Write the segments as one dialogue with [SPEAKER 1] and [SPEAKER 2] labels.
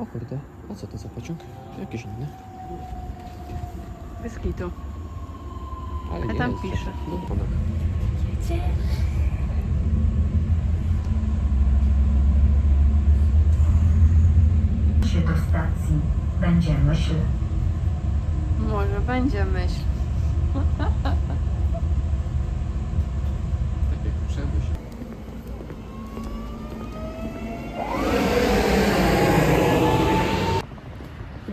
[SPEAKER 1] O kurde, a co to za pociąg? Jakiś inny.
[SPEAKER 2] Bez kitu.
[SPEAKER 1] Ale
[SPEAKER 2] A
[SPEAKER 1] nie
[SPEAKER 2] tam
[SPEAKER 1] jest
[SPEAKER 2] pisze.
[SPEAKER 1] ona.
[SPEAKER 3] się do stacji. Będzie myśl.
[SPEAKER 2] Może będzie myśl.
[SPEAKER 1] Tak jak przemyśl.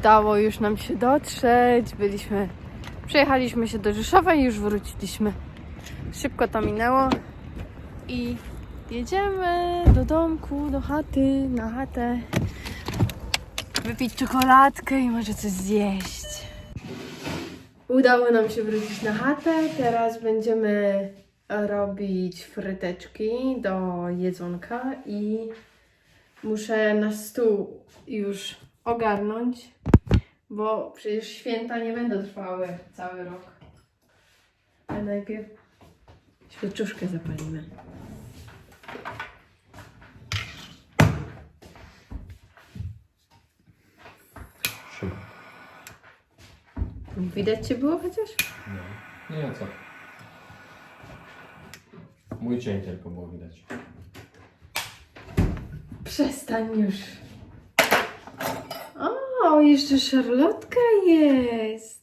[SPEAKER 2] Udało już nam się dotrzeć. Byliśmy. Przejechaliśmy się do Rzeszowa i już wróciliśmy. Szybko to minęło. I jedziemy do domku, do chaty, na chatę. Wypić czekoladkę i może coś zjeść. Udało nam się wrócić na chatę. Teraz będziemy robić fryteczki do jedzonka i muszę na stół już ogarnąć, bo przecież święta nie będą trwały cały rok. Ale najpierw świeczuszkę zapalimy. Widać cię było chociaż?
[SPEAKER 1] No. Nie, co? Mój cień tylko było widać.
[SPEAKER 2] Przestań już. Jeszcze szarlotka jest.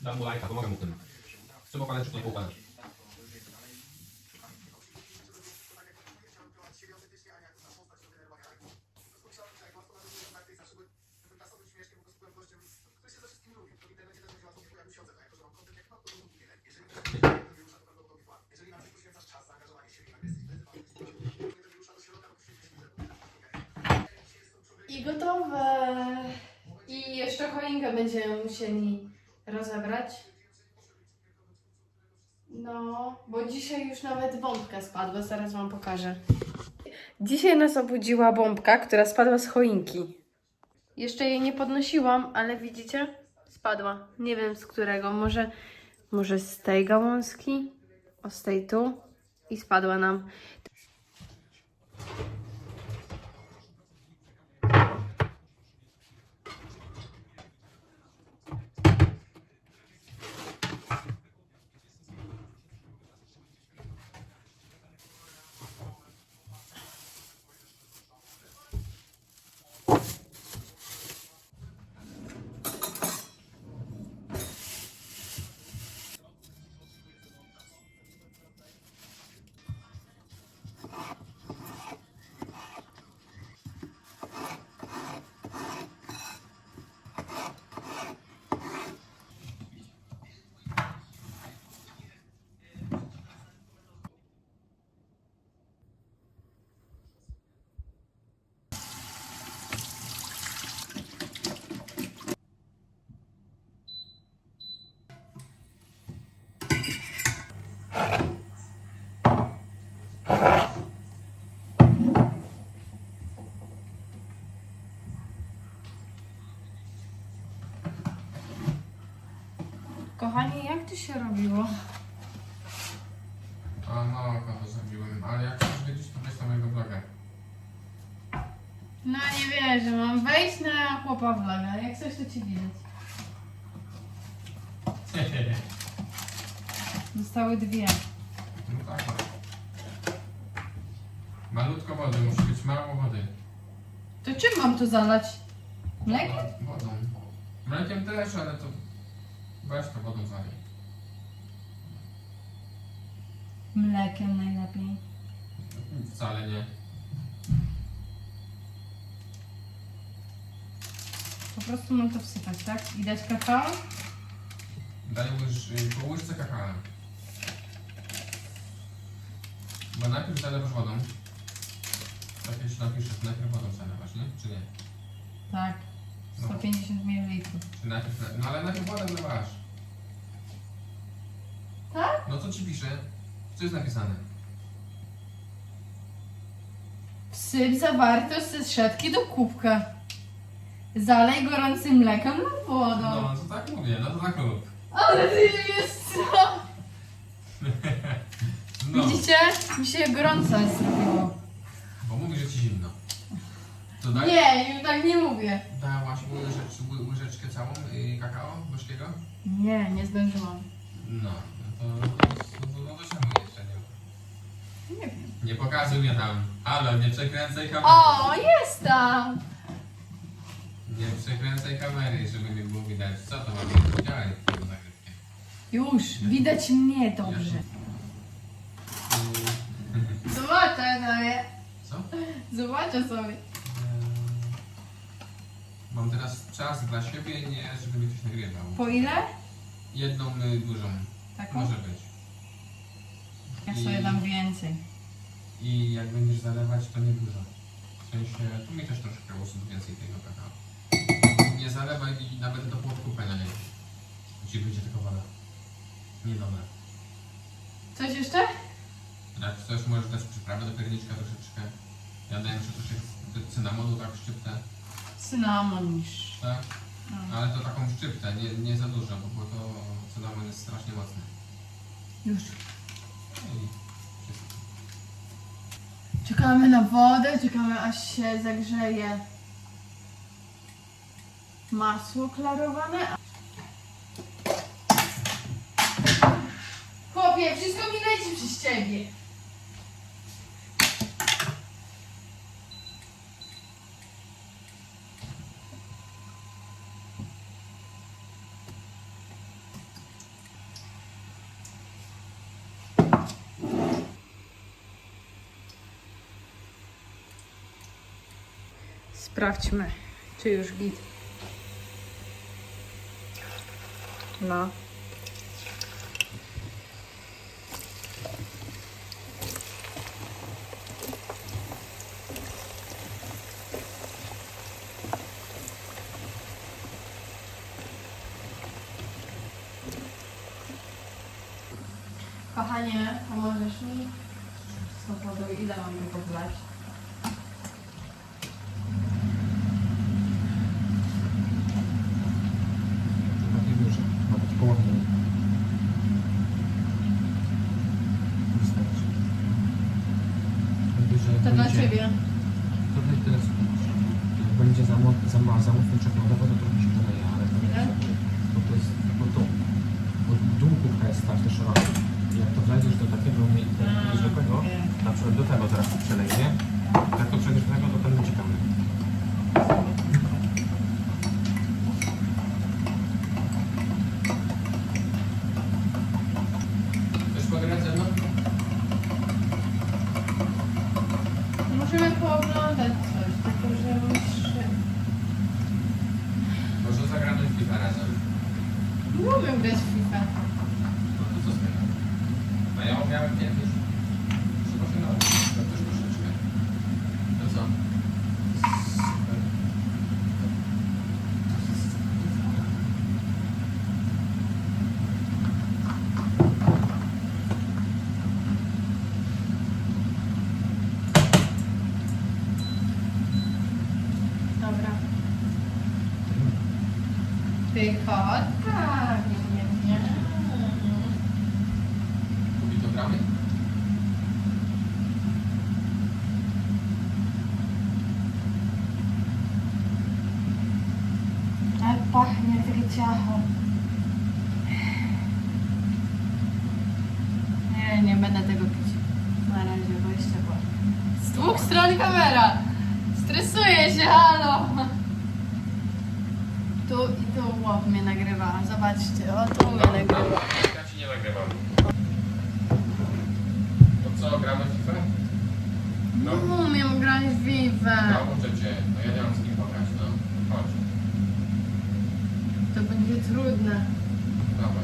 [SPEAKER 4] Dam mu lajka, pomogę mu tym. Trzeba układać, czy nie poukładać.
[SPEAKER 2] I gotowe. I jeszcze choinkę będziemy musieli rozebrać. No, bo dzisiaj już nawet bombka spadła, zaraz wam pokażę. Dzisiaj nas obudziła bombka, która spadła z choinki. Jeszcze jej nie podnosiłam, ale widzicie? Spadła. Nie wiem z którego. Może, może z tej gałązki? O, z tej tu. I spadła nam. Kochanie, jak to się robiło?
[SPEAKER 4] A no, to zrobiłem, ale jak chcesz wiedzieć, to weź na mojego bloga.
[SPEAKER 2] No nie wierzę, mam wejść na chłopa vloga. Jak coś to ci widać. Zostały dwie.
[SPEAKER 4] No tak. Malutko wody, musi być mało wody.
[SPEAKER 2] To czym mam to zalać? Mlekiem?
[SPEAKER 4] Wodą. Mlekiem też, ale to weź to wodą zalej.
[SPEAKER 2] Mlekiem najlepiej.
[SPEAKER 4] Wcale nie.
[SPEAKER 2] Po prostu mam to wsypać, tak? I dać kakao?
[SPEAKER 4] Daj łyż, y, po łyżce kakao. Bo najpierw zalewasz wodą. Tak jak się napiszesz, najpierw wodą zalewasz, nie? Czy nie?
[SPEAKER 2] Tak.
[SPEAKER 4] No.
[SPEAKER 2] 150 ml.
[SPEAKER 4] Czy najpierw, no ale najpierw wodę wlewasz.
[SPEAKER 2] Tak?
[SPEAKER 4] No co ci pisze? Co jest napisane?
[SPEAKER 2] Wsyp zawartość ze szatki do kubka. Zalej gorącym mlekiem lub wodą.
[SPEAKER 4] No, to tak mówię, no to tak rób.
[SPEAKER 2] Ale ty jest co?
[SPEAKER 4] No,
[SPEAKER 2] Widzicie? Mi się gorąco zrobiło.
[SPEAKER 4] bo mówisz, że ci zimno. To daj,
[SPEAKER 2] Nie, już tak nie mówię.
[SPEAKER 4] dałaś łyżecz, ły- łyżeczkę całą y, kakao gorzkiego?
[SPEAKER 2] Nie, nie zdążyłam.
[SPEAKER 4] No, no no nie?
[SPEAKER 2] Wiem.
[SPEAKER 4] Nie pokazuj mnie tam. Halo, nie przekręcaj kamery.
[SPEAKER 2] O, jest tam!
[SPEAKER 4] Nie przekręcaj kamery, żeby nie było widać. Co to ma być? Widziałeś tę zagrywkę.
[SPEAKER 2] Już, widać mnie dobrze. Zobaczę sobie.
[SPEAKER 4] Co?
[SPEAKER 2] Zobaczę sobie.
[SPEAKER 4] Eee, Mam teraz czas dla siebie, nie żeby mi ktoś nagrywał.
[SPEAKER 2] Po ile?
[SPEAKER 4] Jedną y, dużą.
[SPEAKER 2] Taką?
[SPEAKER 4] Może być.
[SPEAKER 2] Ja sobie dam więcej.
[SPEAKER 4] I jak będziesz zalewać, to nie dużo. W sensie, tu mi też troszkę osób więcej tego kakao. Nie zalewaj i nawet do półkupę na niej. Ci będzie tylko woda. Nie dobre.
[SPEAKER 2] Coś jeszcze?
[SPEAKER 4] Jak chcesz, możesz dać przyprawę do pierniczka troszeczkę. Ja daję jeszcze troszeczkę cynamonu, tak szczyptę.
[SPEAKER 2] Cynamon niż.
[SPEAKER 4] Tak?
[SPEAKER 2] No.
[SPEAKER 4] Ale to taką szczyptę, nie, nie za dużo, bo, bo to cynamon jest strasznie mocny.
[SPEAKER 2] Już.
[SPEAKER 4] I wszystko.
[SPEAKER 2] Czekamy na wodę, czekamy aż się zagrzeje masło klarowane. Chłopie, wszystko mi leci przez ciebie. Sprawdźmy, czy już git. No. Kochanie, pomożesz mi? Z tą wodą ile mam go wlać?
[SPEAKER 4] Takie duże, nawet połowę. Wystarczy. Będzie,
[SPEAKER 2] To dla ciebie.
[SPEAKER 4] To teraz Jak będzie za, mo- za, ma- za mocno to trochę się dodaje, ale to nie
[SPEAKER 2] Ile?
[SPEAKER 4] Bo to jest, bo to, bo dół kubka jest tak też szeroki. Jak to wleziesz do takiego do
[SPEAKER 2] A,
[SPEAKER 4] zwykłego,
[SPEAKER 2] wiem.
[SPEAKER 4] na przykład do tego teraz przelej, nie? Jak to przejdziesz do tego, to ten będzie pełny. Chcesz pograć ze mną?
[SPEAKER 2] Możemy pooglądać coś, tylko że muszę...
[SPEAKER 4] Może zagramy w FIFA razem.
[SPEAKER 2] Nie umiem grać w FIFA.
[SPEAKER 4] No to co z tego? No ja miałem kiedyś. Trzeba się nauczyć. To też troszeczkę. To co? Super.
[SPEAKER 2] Dobra. Pychotka. Nie, nie, nie.
[SPEAKER 4] Kupi to gramy?
[SPEAKER 2] Ale pachnie takie ciacho. Nie, nie będę tego pić. Na razie, bo jeszcze bo. Z dwóch stron kamera. Stresuję się, halo chłop mnie nagrywa. Zobaczcie, o tu mnie no, nagrywa.
[SPEAKER 4] No, ja ci nie nagrywam.
[SPEAKER 2] To co, gramy w FIFA? No. no. Umiem grać w FIFA.
[SPEAKER 4] Nauczę cię, no ja nie mam z kim pograć, no. Chodź.
[SPEAKER 2] To będzie trudne.
[SPEAKER 4] Dobra.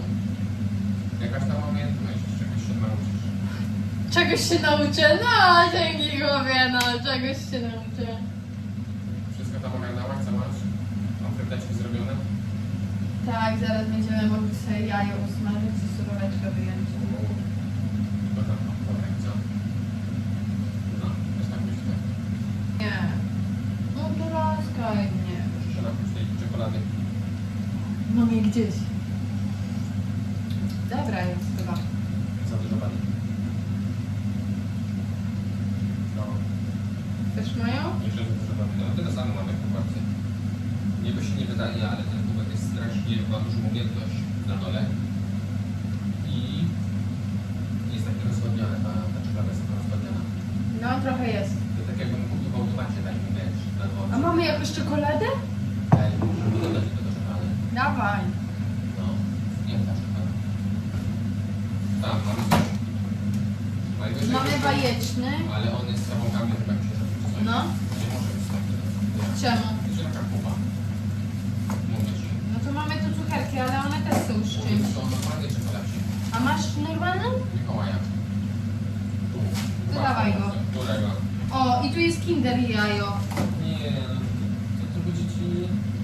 [SPEAKER 4] Jakaś tam umiejętność, czegoś się nauczysz.
[SPEAKER 2] Czegoś się nauczę? No, dzięki głowie, no, czegoś się nauczę. Tak, zaraz będziemy mogli sobie jajo usmażyć i suróweczkę wyjąć.
[SPEAKER 4] To tam, dobra, i co? No, też tak myślę.
[SPEAKER 2] Nie. No to laskaj mnie.
[SPEAKER 4] Muszę napić tej czekolady.
[SPEAKER 2] Mam je gdzieś. Dobra jest chyba.
[SPEAKER 4] Za dużo wady. No,
[SPEAKER 2] Też mają?
[SPEAKER 4] jeszcze za dużo wady. No, tyle samo mamy chyba. Niby się nie wydaje, ale ten kubek jest strasznie, ma dużą objętość na dole. I jest tak rozwodnione, ta, ta czekolada jest rozwodniona.
[SPEAKER 2] No, trochę jest.
[SPEAKER 4] To tak jakbym kupił w automacie, tak wiesz, na dworze.
[SPEAKER 2] A mamy jakąś czekoladę?
[SPEAKER 4] Ej, żeby dodać do tego czekolady.
[SPEAKER 2] Dawaj.
[SPEAKER 4] No, nie ta czekolada. Tam, mamy. Najwyżej
[SPEAKER 2] Mamy bajeczny.
[SPEAKER 4] Ale on jest z zabłąkami, chyba mi się coś.
[SPEAKER 2] No.
[SPEAKER 4] Nie może być tak. Nie.
[SPEAKER 2] Czemu?
[SPEAKER 4] To jest taka kupa. Mówię ci.
[SPEAKER 2] No to mamy tu cukierki, ale one też są z
[SPEAKER 4] Mówię,
[SPEAKER 2] czymś.
[SPEAKER 4] to są normalnie czekoladki.
[SPEAKER 2] A masz normalną?
[SPEAKER 4] Mikołaja. Tu.
[SPEAKER 2] To
[SPEAKER 4] Patrz,
[SPEAKER 2] dawaj go.
[SPEAKER 4] Którego?
[SPEAKER 2] O, i jest kinder jajo.
[SPEAKER 4] Nie, to, to będzie ci...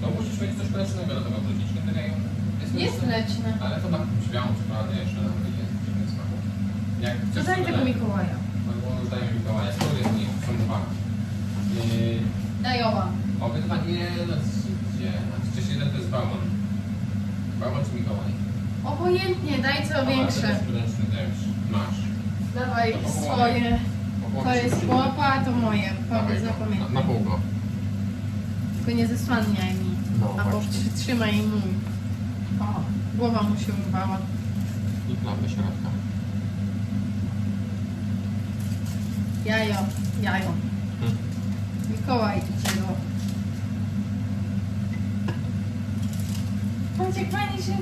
[SPEAKER 4] To musisz mieć coś mlecznego do tego wrzucić. Nie tak jak-
[SPEAKER 2] Jest mleczne.
[SPEAKER 4] Ale to ma śmiałą czekoladę jeszcze na wyjdzie w dziwnym smaku. Jak
[SPEAKER 2] To
[SPEAKER 4] chcesz,
[SPEAKER 2] daj
[SPEAKER 4] to
[SPEAKER 2] tego
[SPEAKER 4] daj.
[SPEAKER 2] Mikołaja.
[SPEAKER 4] No bo daję Mikołaja. Który jest nie? Są dwa. Yy,
[SPEAKER 2] Daj oba.
[SPEAKER 4] obydwa nie, no gdzie? Przecież jeden to jest bałwan. Bałwan czy Mikołaj?
[SPEAKER 2] Obojętnie, daj co większe.
[SPEAKER 4] to jest. Masz.
[SPEAKER 2] Dawaj
[SPEAKER 4] To
[SPEAKER 2] swoje. To jest chłopa, a to moje. Powiedz,
[SPEAKER 4] go. Na,
[SPEAKER 2] zapamiętaj.
[SPEAKER 4] na pół go.
[SPEAKER 2] Tylko nie zesłaniaj mi.
[SPEAKER 4] No,
[SPEAKER 2] Albo
[SPEAKER 4] właśnie.
[SPEAKER 2] przytrzymaj mój. O, głowa mu się urwała.
[SPEAKER 4] I klapy środka.
[SPEAKER 2] Jajo, jajo.
[SPEAKER 4] Hmm.
[SPEAKER 2] Mikołaj idzie do... Jak fajnie się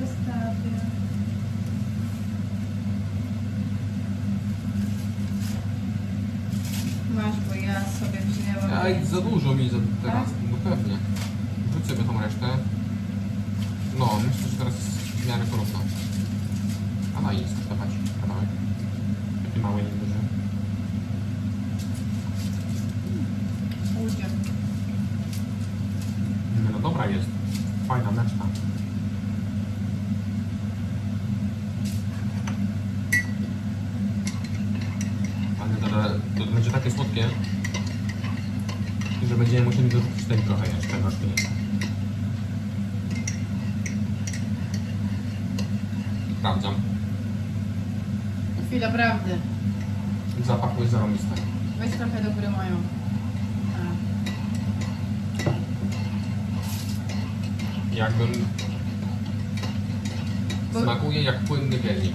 [SPEAKER 2] wystawia. Masz, bo ja sobie wzięłam.
[SPEAKER 4] Aj, za dużo mi za teraz.
[SPEAKER 2] Tak?
[SPEAKER 4] No pewnie. Rzuć sobie tą resztę. No, myślę, że teraz jest w miarę porówno. A na ile skosztować kawałek? Taki mały, nie duży.
[SPEAKER 2] Pójdzie.
[SPEAKER 4] Nie, No dobra jest. Fajna mleczna. Ale to, to będzie takie słodkie, że będziemy musieli dorzucić tej trochę jeszcze gorzkiej. Sprawdzam.
[SPEAKER 2] Chwila prawdy.
[SPEAKER 4] Jest zarąbiste.
[SPEAKER 2] Weź trochę do góry moją.
[SPEAKER 4] Jakbym...
[SPEAKER 2] Bo-
[SPEAKER 4] Smakuje jak płynny piernik.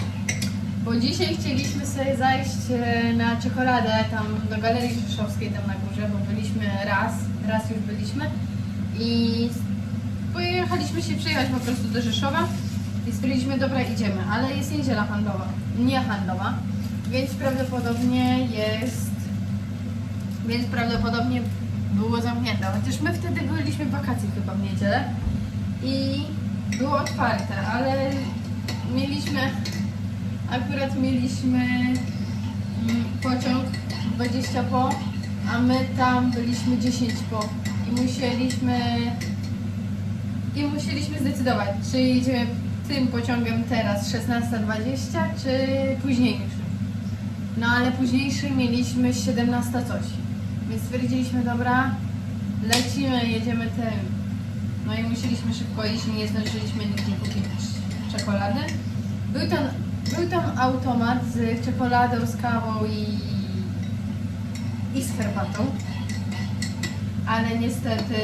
[SPEAKER 2] Bo dzisiaj chcieliśmy sobie zajść e, na czekoladę tam do Galerii Rzeszowskiej tam na górze, bo byliśmy raz, raz już byliśmy. I pojechaliśmy się przyjechać po prostu do Rzeszowa i stwierdziliśmy, dobra idziemy, ale jest niedziela handlowa, nie handlowa, więc prawdopodobnie jest, więc prawdopodobnie było zamknięte, chociaż my wtedy byliśmy w wakacji chyba w niedzielę i było otwarte, ale mieliśmy akurat mieliśmy mm, pociąg 20 po, a my tam byliśmy 10 po i musieliśmy i musieliśmy zdecydować, czy jedziemy tym pociągem teraz 16.20, czy późniejszym. No ale późniejszy mieliśmy 17 coś. Więc stwierdziliśmy, dobra, lecimy, jedziemy tym. No i musieliśmy szybko iść nie zdążyliśmy nigdzie kupić czekolady. Był tam, był tam automat z czekoladą, z kawą i, i z herbatą, ale niestety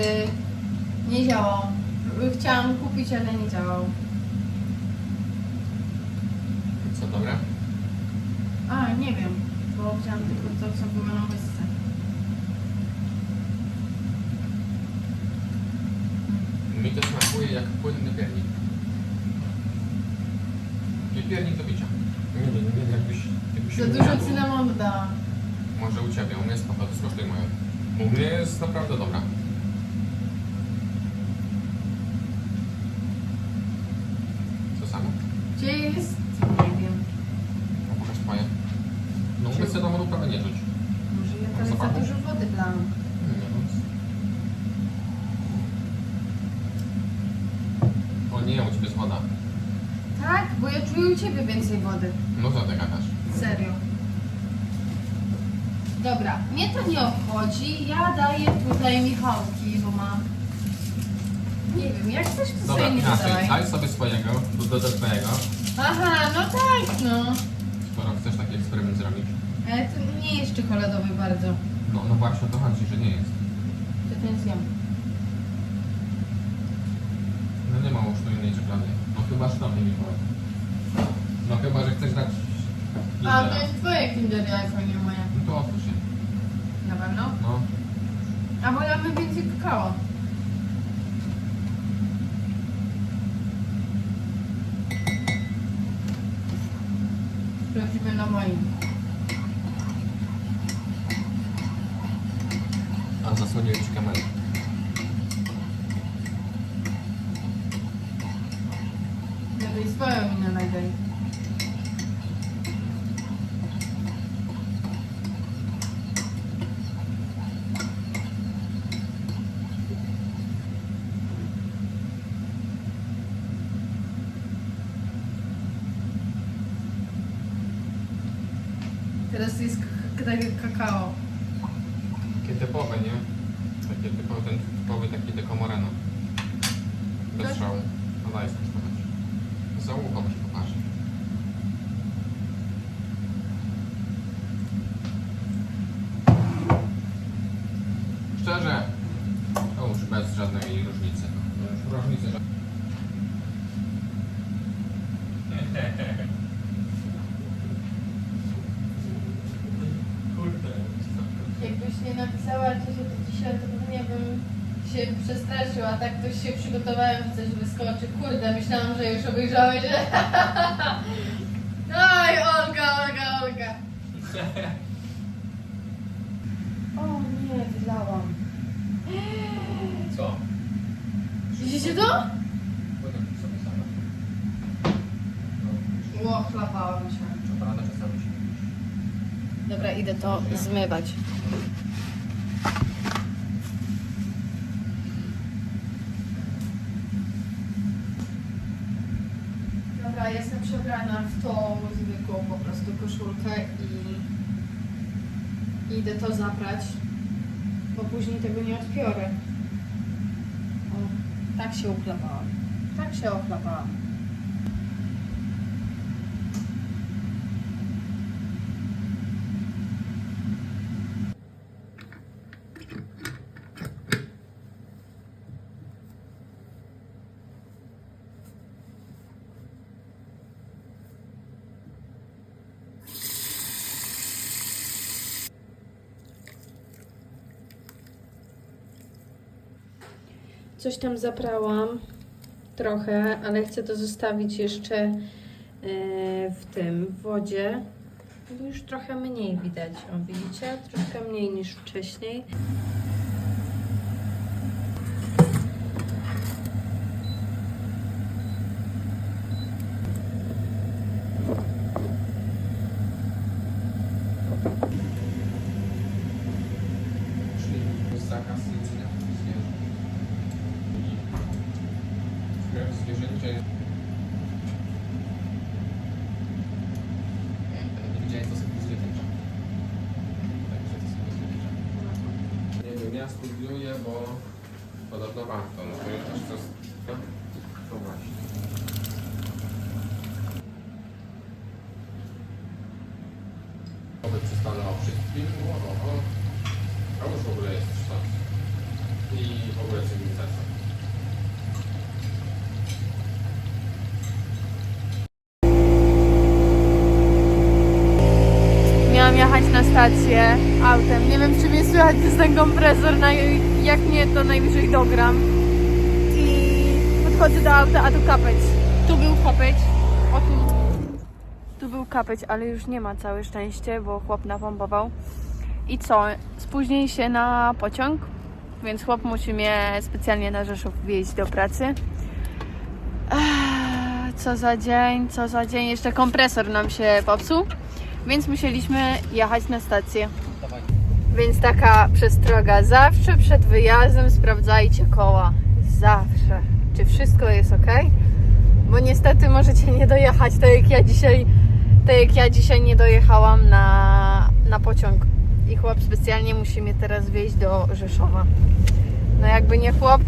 [SPEAKER 2] nie działał. Chciałam kupić, ale nie działał.
[SPEAKER 4] Co, dobre?
[SPEAKER 2] A, nie wiem, bo chciałam tylko to, co było na łysce.
[SPEAKER 4] Mi to smakuje jak płynny piernik. Nie piernik do picia. Nie, nie, nie, jakbyś... jakbyś
[SPEAKER 2] Za dużo cynamonu dałam.
[SPEAKER 4] Może u Ciebie, u mnie jest spoko, to skosztuj moją. U mnie jest naprawdę dobra. Co samo?
[SPEAKER 2] Gdzie jest? Nie wiem.
[SPEAKER 4] A pokaż Twoje. No u mnie cynamoru prawie nie czuć.
[SPEAKER 2] Może ja tam za
[SPEAKER 4] Zapachu?
[SPEAKER 2] dużo wody dałam.
[SPEAKER 4] Nie wiem. O nie, u Ciebie jest woda.
[SPEAKER 2] Tak, bo ja czuję u Ciebie więcej wody.
[SPEAKER 4] No co ty gadasz?
[SPEAKER 2] Serio. Dobra, mnie to nie obchodzi. Ja daję tutaj Michałki, bo mam. Nie wiem, jak chcesz, to
[SPEAKER 4] Dobra,
[SPEAKER 2] sobie nie
[SPEAKER 4] inaczej.
[SPEAKER 2] dodawaj.
[SPEAKER 4] Daj sobie swojego, do, do twojego.
[SPEAKER 2] Aha, no tak, no.
[SPEAKER 4] Skoro chcesz taki eksperyment zrobić.
[SPEAKER 2] Ale to nie jest czekoladowy bardzo.
[SPEAKER 4] No, no właśnie o to chodzi, że nie jest.
[SPEAKER 2] To ten zjem.
[SPEAKER 4] No nie ma tu innej czekolady. No chyba sztabnie mi powiem. No chyba, że chcesz dać
[SPEAKER 2] A, to jest twoje Kinder Jajko, nie moje.
[SPEAKER 4] No to otwórz się.
[SPEAKER 2] Pewno?
[SPEAKER 4] No.
[SPEAKER 2] A bo ja więcej kakao. Sprawdzimy na moim. Teraz jest k- takie kakao.
[SPEAKER 4] Takie typowe, nie? Takie typowe, ten typowy taki dekomoreno. Bez
[SPEAKER 2] Tak?
[SPEAKER 4] szału. No daj skosztować. Za ucho mi się poparzy. Szczerze, to już bez żadnej różnicy. No już różnicy żadnej. Kurde.
[SPEAKER 2] Jakbyś nie napisała, czy się to dzisiaj, to pewnie bym się przestraszył, a tak ktoś się przygotowałem, że coś wyskoczy. Kurde, myślałam, że już obejrzałeś. Oj, Olga, Olga, Olga. O nie, wylałam.
[SPEAKER 4] Co?
[SPEAKER 2] Widzicie to?
[SPEAKER 4] Potem sobie sama.
[SPEAKER 2] Ło, chlapałam się.
[SPEAKER 4] Czekolada czasami się
[SPEAKER 2] Dobra, idę to zmywać. Dobra, jestem przebrana w tą zwykłą po prostu koszulkę i idę to zabrać, bo później tego nie odpiorę. O, tak się uchlapałam. Tak się ochlapałam. Coś tam zaprałam trochę, ale chcę to zostawić jeszcze e, w tym w wodzie. Już trochę mniej widać. O, widzicie? Troszkę mniej niż wcześniej.
[SPEAKER 4] Czyli zakaz jedzenia zwierząt. I krew zwierzęcia jest... Nie widziałem, co sobie zwierzęcia. Także to sobie zwierzęcia. Nie wiem, ja studiuję, bo podobno warto. No to już aż coś... No, to właśnie. Oby przystanę jest.
[SPEAKER 2] Miałam jechać na stację autem. Nie wiem, czy mnie słychać przez ten kompresor. Jak nie, to najwyżej dogram. I podchodzę do auta, a tu kapeć. Tu był kapeć. Kapeć, ale już nie ma całe szczęście, bo chłop napompował. I co? Spóźnij się na pociąg, więc chłop musi mnie specjalnie na Rzeszów wieźć do pracy. Ech, Co za dzień, co za dzień. Jeszcze kompresor nam się popsuł, więc musieliśmy jechać na stację. Więc taka przestroga. Zawsze przed wyjazdem sprawdzajcie koła. Zawsze. Czy wszystko jest ok? Bo niestety możecie nie dojechać, tak jak ja dzisiaj, tak jak ja dzisiaj nie dojechałam na, na pociąg. I chłop specjalnie musi mnie teraz wieźć do Rzeszowa. No jakby nie chłop,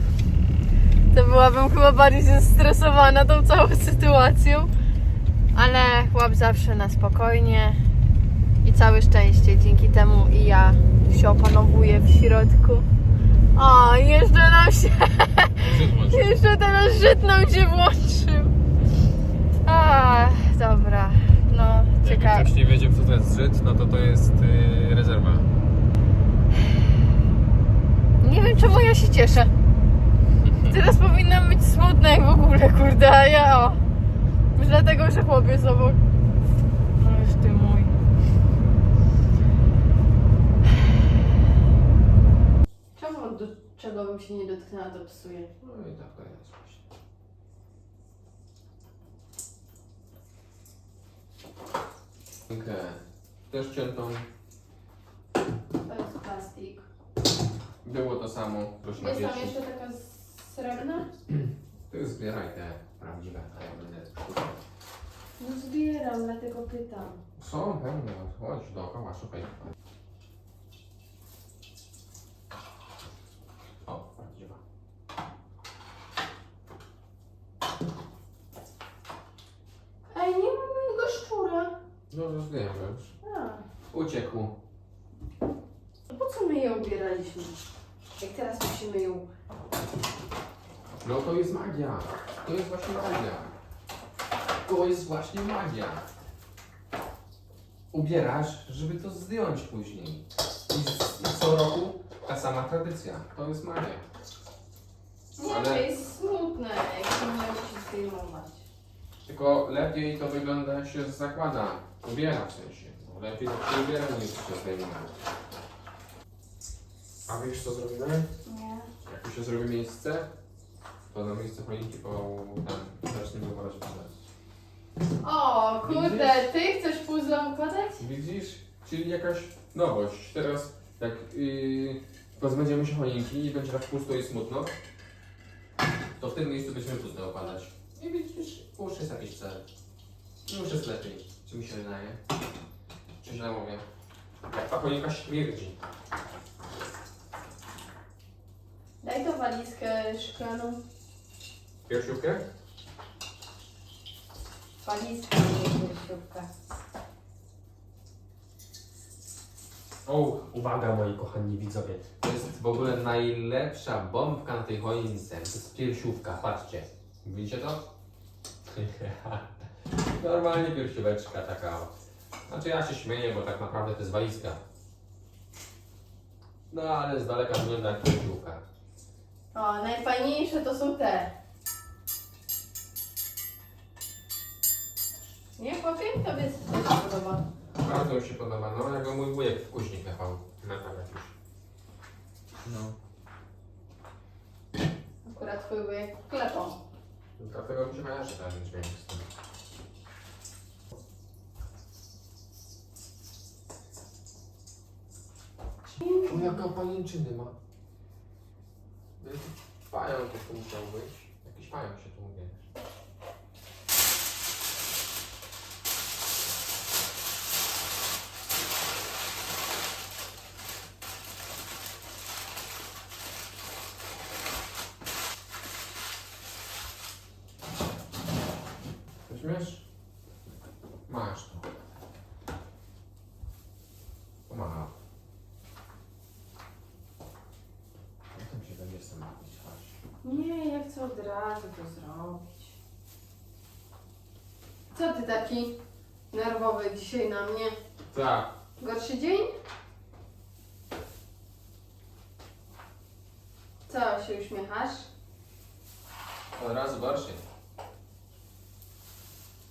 [SPEAKER 2] to byłabym chyba bardziej zestresowana tą całą sytuacją. Ale chłop zawsze na spokojnie i całe szczęście. Dzięki temu i ja się opanowuję w środku. O, jeszcze nam się, jeszcze teraz Żyd nam się włączył. A, dobra. Ciekawe.
[SPEAKER 4] nie wiedział co to jest Żyd, no to to jest yy, rezerwa.
[SPEAKER 2] Nie wiem czemu ja się cieszę. Teraz powinnam być smutna jak w ogóle, kurde, a ja o. Może dlatego, że chłop jest obok. No już ty mój. Czemu do czego bym się nie dotknęła, to psuje?
[SPEAKER 4] No i tak to jest właśnie. Okej. Też ciętą.
[SPEAKER 2] To jest plastik.
[SPEAKER 4] Było to samo, na
[SPEAKER 2] Jest tam jeszcze taka srebrna?
[SPEAKER 4] Ty zbieraj te prawdziwe, a ja będę
[SPEAKER 2] No zbieram, dlatego pytam.
[SPEAKER 4] Są pełne, chodź dookoła, szukaj. O, prawdziwa.
[SPEAKER 2] Ej, nie ma mojego szczura.
[SPEAKER 4] No, rozumiem już.
[SPEAKER 2] A.
[SPEAKER 4] Uciekł.
[SPEAKER 2] Po co my je ubieraliśmy? Jak teraz musimy ją.
[SPEAKER 4] No to jest magia. To jest właśnie magia. To jest właśnie magia. Ubierasz, żeby to zdjąć później. I, i co roku ta sama tradycja. To jest magia.
[SPEAKER 2] Nie,
[SPEAKER 4] Ale-
[SPEAKER 2] to jest smutne, jak się nie musi zdejmować.
[SPEAKER 4] Tylko lepiej to wygląda jak się zakłada. Ubiera w sensie. Lepiej to się ubiera niż się zdejmuje. A wiesz co zrobimy?
[SPEAKER 2] Nie.
[SPEAKER 4] Jak tu się zrobi miejsce, to na miejsce choinki po tam zaczniemy układać puzzle.
[SPEAKER 2] O, kurde, ty chcesz puzzle układać?
[SPEAKER 4] Widzisz? Czyli jakaś nowość. Teraz jak yy, pozbędziemy się choinki i będzie tak pusto i smutno, to w tym miejscu będziemy puzzle układać. I widzisz, już jest jakiś cel. Już jest lepiej. Czy mi się wydaje? Czy źle mówię? Jak ta choinka śmierdzi.
[SPEAKER 2] Daj to walizkę szklaną.
[SPEAKER 4] Piersiówkę?
[SPEAKER 2] Walizkę, nie piersiówkę.
[SPEAKER 1] O, uwaga moi kochani widzowie.
[SPEAKER 4] To jest w ogóle najlepsza bombka na tej choince. To jest piersiówka, patrzcie. Widzicie to? Normalnie piersióweczka taka. Znaczy ja się śmieję, bo tak naprawdę to jest walizka. No ale z daleka wygląda jak piersiówka.
[SPEAKER 2] O, najfajniejsze to są te. Nie, chłopie? Tobie co się podoba?
[SPEAKER 4] Bardzo mi się podoba. No jak go mój wujek w kuźni klepał. Metal jakiś.
[SPEAKER 1] No.
[SPEAKER 2] Akurat twój wujek klepą.
[SPEAKER 4] Dlatego mi się kojarzy ten dźwięk z tym. O, jaka pajęczyny ma. Pająk to tu musiał być. Jakiś pająk się tu mówi. Weźmiesz? Masz to. Pomaga. Jak tam się będzie sam robić? Chodź.
[SPEAKER 2] Nie, ja chcę od razu to zrobić. Co ty taki nerwowy dzisiaj na mnie?
[SPEAKER 4] Tak.
[SPEAKER 2] Gorszy dzień? Co się uśmiechasz?
[SPEAKER 4] Od razu gorszy.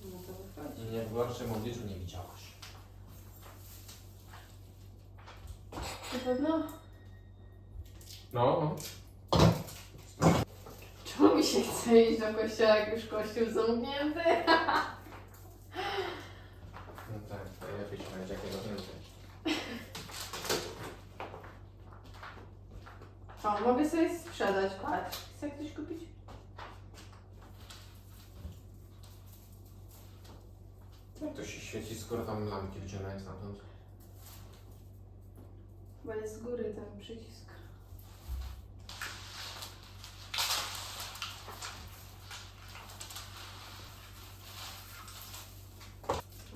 [SPEAKER 2] No to wychodzi.
[SPEAKER 4] Nie w gorszym obliczu nie widziałaś.
[SPEAKER 2] pewno?
[SPEAKER 4] No,
[SPEAKER 2] się chce iść do kościoła, jak już kościół zamknięty?
[SPEAKER 4] no tak, najlepiej się będzie jakiego więcej.
[SPEAKER 2] O, mogę sobie sprzedać, patrz. Chce ktoś kupić?
[SPEAKER 4] Jak to się świeci, skoro tam lampki wyciągają stamtąd?
[SPEAKER 2] Bo jest z góry ten przycisk.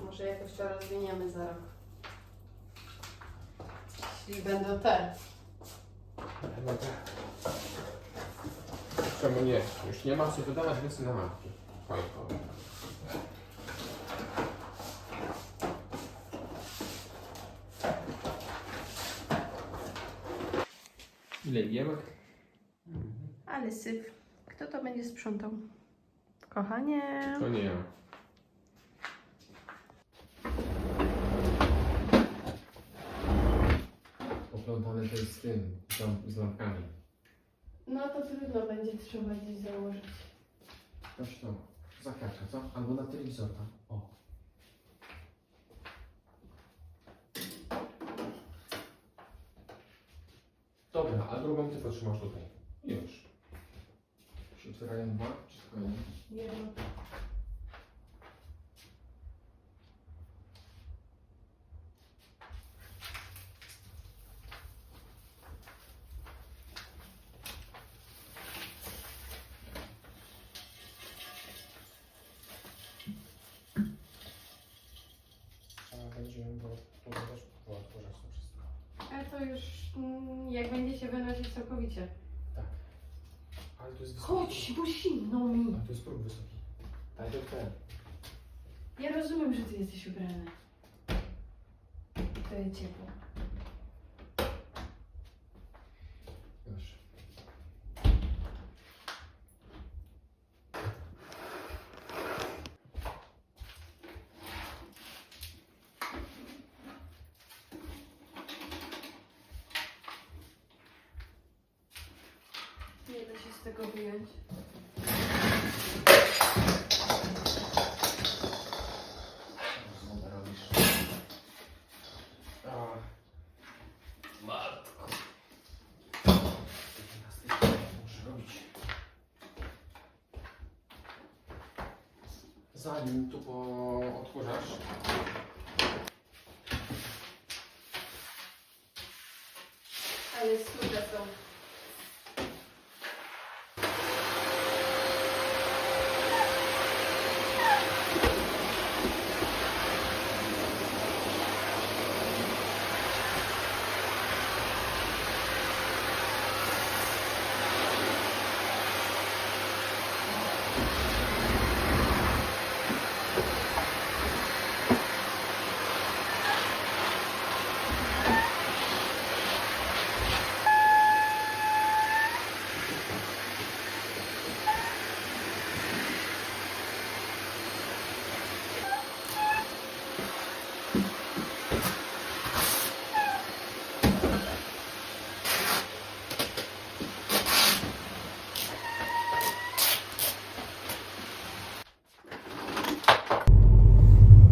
[SPEAKER 2] Może jakoś to rozwiniemy za rok. Jeśli będą te.
[SPEAKER 4] No tak. Czemu nie? Już nie ma co wydawać więcej na. Choinkowe. Ile wiemy?
[SPEAKER 2] Ale syf. Kto to będzie sprzątał? Kochanie.
[SPEAKER 4] To nie ja. Oplątane to jest z tym, z, lamp- z lampkami.
[SPEAKER 2] No to trudno będzie trzeba gdzieś założyć.
[SPEAKER 4] Weź to, zakracza, co? Albo na telewizor tam. O. Dobra, a drugą ty potrzymasz tutaj. Już. Się otwierają dwa, czy tylko jeden?
[SPEAKER 2] Jedno.
[SPEAKER 4] Trzeba będzie, bo tu też otworzyć to wszystko.
[SPEAKER 2] Ale to już mm, jak będzie się całkowicie.
[SPEAKER 4] Tak. Ale to jest wysoki.
[SPEAKER 2] Chodź, bo zimno mi.
[SPEAKER 4] A to jest próg wysoki. Daj do ten.
[SPEAKER 2] Ja rozumiem, że ty jesteś ubrany. To jest ciepło.
[SPEAKER 4] Już.
[SPEAKER 2] Nie da się z tego wyjąć.
[SPEAKER 4] Co robisz? A. Matko. Gimnastykę muszę robić. Zanim tu po odkurzasz,
[SPEAKER 2] Ale skórze są.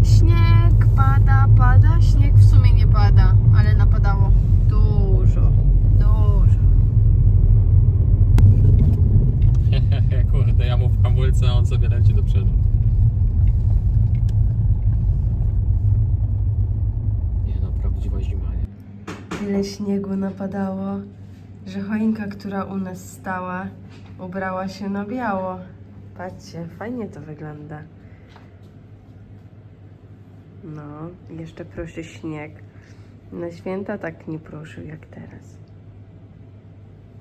[SPEAKER 2] Śnieg pada, pada. Śnieg w sumie nie pada, ale napadało dużo, dużo.
[SPEAKER 5] Kurde, ja mu w hamulce, a on sobie leci do przodu.
[SPEAKER 4] Nie no, prawdziwa zima, nie?
[SPEAKER 2] Tyle napadało, że choinka, która u nas stała, ubrała się na biało. Patrzcie, fajnie to wygląda. No, jeszcze proszę śnieg. Na święta tak nie pruszył jak teraz.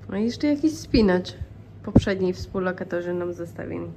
[SPEAKER 2] No i jeszcze jakiś spinacz. Poprzedniej współlokatorzy nam zostawili.